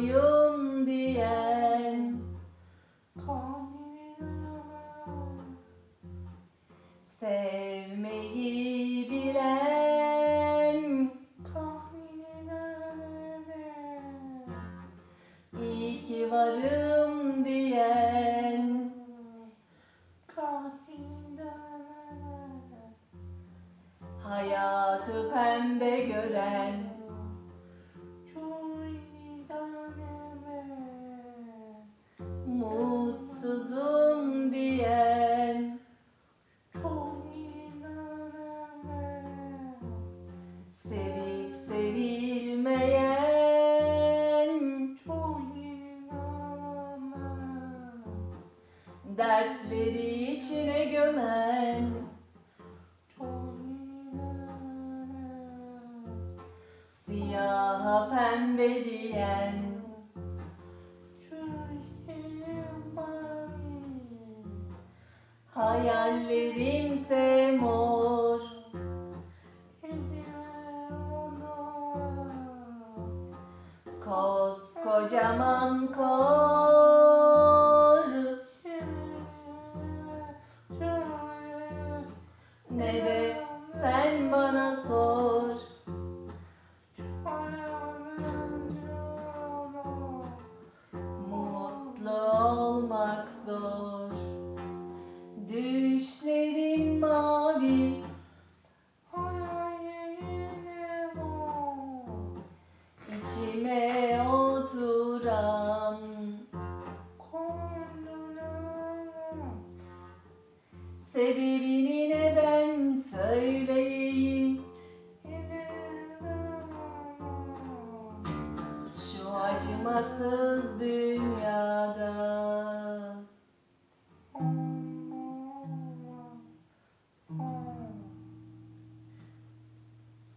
mutluyum diyen. Sevmeyi bilen. İyi ki varım diyen. Hayatı pembe gören. Dertleri içine gömen. Siyaha pembe diyen. Hayallerimse mor. Koskocaman kor Ne de sen bana sor. Mutlu olmak zor. Düşlerim mavi. İçime oturan Sebebini Fátima Sandenha